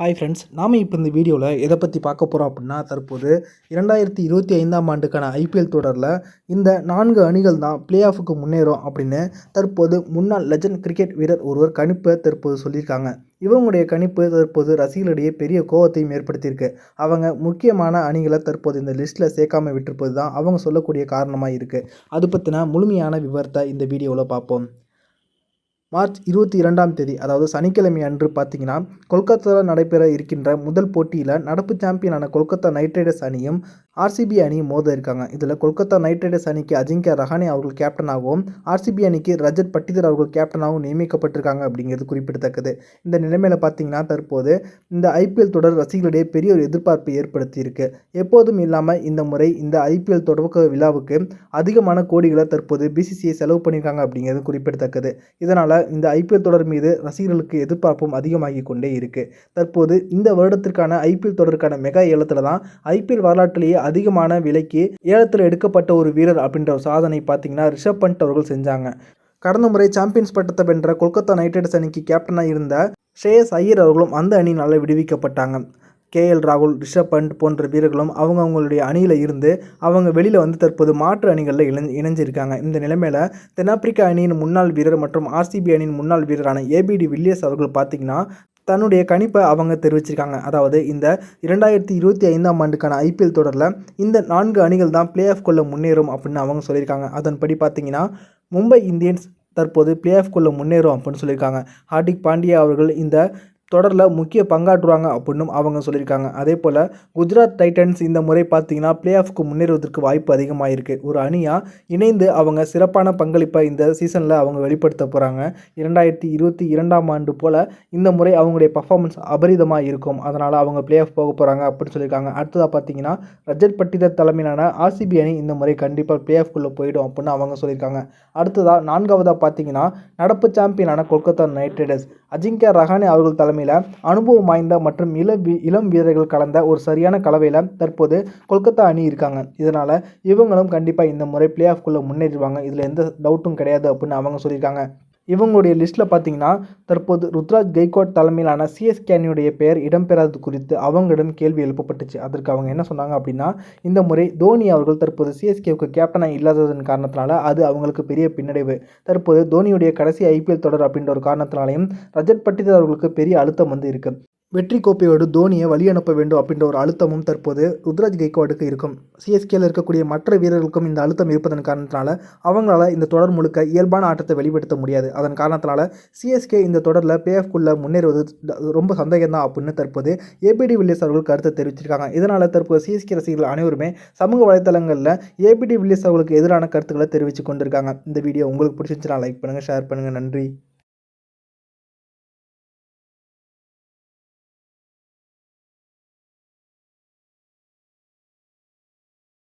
Hi friends நாம் இப்போ இந்த வீடியோவில் எதை பற்றி பார்க்க போகிறோம் அப்படின்னா தற்போது இரண்டாயிரத்தி இருபத்தி ஐந்தாம் ஆண்டுக்கான ஐபிஎல் தொடரில் இந்த நான்கு அணிகள் தான் பிளே ஆஃபுக்கு முன்னேறும் அப்படின்னு தற்போது முன்னாள் லெஜண்ட் கிரிக்கெட் வீரர் ஒருவர் கணிப்பை தற்போது சொல்லியிருக்காங்க. இவங்களுடைய கணிப்பு தற்போது ரசிகர்களிடையே பெரிய கோவத்தையும் ஏற்படுத்தியிருக்கு. அவங்க முக்கியமான அணிகளை தற்போது இந்த லிஸ்ட்டில் சேர்க்காம விட்டிருப்பது தான் அவங்க சொல்லக்கூடிய காரணமாக இருக்குது அது பற்றின முழுமையான விவரத்தை இந்த வீடியோவில் பார்ப்போம். மார்ச் இருபத்தி இரண்டாம் தேதி அதாவது சனிக்கிழமை அன்று பார்த்தீங்கன்னா கொல்கத்தாவில் நடைபெற இருக்கின்ற முதல் போட்டியில் நடப்பு சாம்பியனான கொல்கத்தா நைட் ரைடர்ஸ் அணியும் ஆர்சிபி அணியும் மோத இருக்காங்க. இதில் கொல்கத்தா நைட் ரைடர்ஸ் அணிக்கு அஜிங்கியா ரஹானே அவர்கள் கேப்டனாகவும் ஆர்சிபி அணிக்கு ரஜத் பட்டிதர் அவர்கள் கேப்டனாகவும் நியமிக்கப்பட்டிருக்காங்க அப்படிங்கிறது குறிப்பிடத்தக்கது. இந்த நிலைமையில் பார்த்தீங்கன்னா தற்போது இந்த ஐபிஎல் தொடர் ரசிகர்களிடையே பெரிய ஒரு எதிர்பார்ப்பை ஏற்படுத்தியிருக்கு. எப்போதும் இல்லாமல் இந்த முறை இந்த ஐபிஎல் தொடக்க விழாவுக்கு அதிகமான கோடிகளை தற்போது பிசிசிஐ செலவு பண்ணியிருக்காங்க அப்படிங்கிறது குறிப்பிடத்தக்கது. இதனால் இந்த ஐபிஎல் தொடர் மீது ரசிகர்களுக்கு எதிர்பார்ப்பும் அதிகமாகி கொண்டே இருக்குது தற்போது இந்த வருடத்திற்கான ஐபிஎல் தொடருக்கான மெகா ஏலத்தில் தான் ஐபிஎல் வரலாற்றிலேயே அதிகமான விலைக்கு ஏலத்தில் எடுக்கப்பட்ட ஒரு வீரர் அப்படின்ற ஒரு சாதனை பார்த்தீங்கன்னா ரிஷப் பண்ட் அவர்கள் செஞ்சாங்க. கடந்த முறை சாம்பியன்ஸ் பட்டத்தை வென்ற கொல்கத்தா நைட் ரைடர்ஸ் அணிக்கு கேப்டனாக இருந்த ஷேஸ் ஐயர் அவர்களும் அந்த அணியினால் விடுவிக்கப்பட்டாங்க. கேஎல் ராகுல் ரிஷப் பண்ட் போன்ற வீரர்களும் அவங்க அவங்களுடைய அணியில் இருந்து அவங்க வெளியில் வந்து தற்போது மாற்று அணிகளில் இணை இணைஞ்சிருக்காங்க. இந்த நிலைமையில் தென்னாப்பிரிக்கா அணியின் முன்னாள் வீரர் மற்றும் ஆர்சிபி அணியின் முன்னாள் வீரரான ஏபிடி வில்லியர்ஸ் அவர்கள் பார்த்திங்கன்னா தன்னுடைய கணிப்பை அவங்க தெரிவிச்சிருக்காங்க. அதாவது இந்த இரண்டாயிரத்தி இருபத்தி ஐந்தாம் ஆண்டுக்கான ஐபிஎல் தொடரில் இந்த நான்கு அணிகள் தான் பிளே ஆஃப் கொள்ள முன்னேறும் அப்படின்னு அவங்க சொல்லியிருக்காங்க. அதன்படி பார்த்தீங்கன்னா மும்பை இந்தியன்ஸ் தற்போது பிளே கொள்ள முன்னேறும் அப்படின்னு சொல்லியிருக்காங்க. ஹார்திக் பாண்டியா அவர்கள் இந்த தொடரில் முக்கிய பங்காற்றுவாங்க அப்படின்னும் அவங்க சொல்லியிருக்காங்க. அதே போல் குஜராத் டைட்டன்ஸ் இந்த முறை பார்த்தீங்கன்னா பிளே ஆஃப்க்கு முன்னேறுவதற்கு வாய்ப்பு அதிகமாக இருக்குது ஒரு அணியாக இணைந்து அவங்க சிறப்பான பங்களிப்பை இந்த சீசனில் அவங்க வெளிப்படுத்த போகிறாங்க இரண்டாயிரத்தி இருபத்தி இரண்டாம் ஆண்டு போல் இந்த முறை அவங்களுடைய பர்ஃபார்மன்ஸ் அபரிதமாக இருக்கும். அதனால் அவங்க பிளே ஆஃப் போக போகிறாங்க அப்படின்னு சொல்லியிருக்காங்க. அடுத்ததாக பார்த்தீங்கன்னா ரஜத் பட்டிதர் தலைமையிலான ஆர்சிபி அணி இந்த முறை கண்டிப்பாக பிளே ஆஃப்குள்ளே போயிடும் அப்படின்னு அவங்க சொல்லியிருக்காங்க. அடுத்ததாக நான்காவதாக பார்த்தீங்கன்னா நடப்பு சாம்பியனான கொல்கத்தா நைட் ரைடர்ஸ் அஜிங்கியா ரஹானே அவர்கள் தலைமை தலைமையில் அனுபவம் வாய்ந்த மற்றும் இள இளம் வீரர்கள் கலந்த ஒரு சரியான கலவையில் தற்போது கொல்கத்தா அணி இருக்காங்க. இதனால் இவங்களும் கண்டிப்பாக இந்த முறை பிளே ஆஃப்குள்ளே முன்னேறிடுவாங்க. இதில் எந்த டவுட்டும் கிடையாது அப்படின்னு அவங்க சொல்லியிருக்காங்க. இவங்களுடைய லிஸ்ட்டில் பார்த்தீங்கன்னா தற்போது ருத்ராஜ் கெய்கோட் தலைமையிலான சிஎஸ்கே அணியுடைய பெயர் இடம்பெறாதது குறித்து அவங்களிடம் கேள்வி எழுப்பப்பட்டுச்சு. அதற்கு அவங்க என்ன சொன்னாங்க அப்படின்னா இந்த முறை தோனி அவர்கள் தற்போது சிஎஸ்கேவுக்கு கேப்டனாக இல்லாததன் காரணத்தினால அது அவங்களுக்கு பெரிய பின்னடைவு. தற்போது தோனியுடைய கடைசி ஐபிஎல் தொடர் அப்படின்ற ஒரு காரணத்தினாலையும் ரஜத் பட்டிதர் அவர்களுக்கு பெரிய அழுத்தம் வந்து இருக்குது வெற்றி கோப்பையோடு தோனியை வழி அனுப்ப வேண்டும் அப்படின்ற ஒரு அழுத்தமும் தற்போது ருத்ராஜ் கைக்வாடுக்கு இருக்கும். சிஎஸ்கேல இருக்கக்கூடிய மற்ற வீரர்களுக்கும் இந்த அழுத்தம் இருப்பதன் காரணத்தினால அவங்களால இந்த தொடர் முழுக்க இயல்பான ஆட்டத்தை வெளிப்படுத்த முடியாது. அதன் காரணத்தினால சிஎஸ்கே இந்த தொடரில் பேஎஃப்குள்ளே முன்னேறுவது ரொம்ப சந்தேகம் தான் அப்படின்னு தற்போது ஏபிடி வில்லியர்ஸ் அவர்கள் கருத்தை தெரிவிச்சிருக்காங்க. இதனால் தற்போது சிஎஸ்கே ரசிகர்கள் அனைவருமே சமூக வலைதளங்களில் ஏபிடி வில்லியர்ஸ் அவர்களுக்கு எதிரான கருத்துக்களை தெரிவித்து கொண்டிருக்காங்க. இந்த வீடியோ உங்களுக்கு பிடிச்சிருந்துச்சுன்னா லைக் பண்ணுங்கள் ஷேர் பண்ணுங்கள் நன்றி.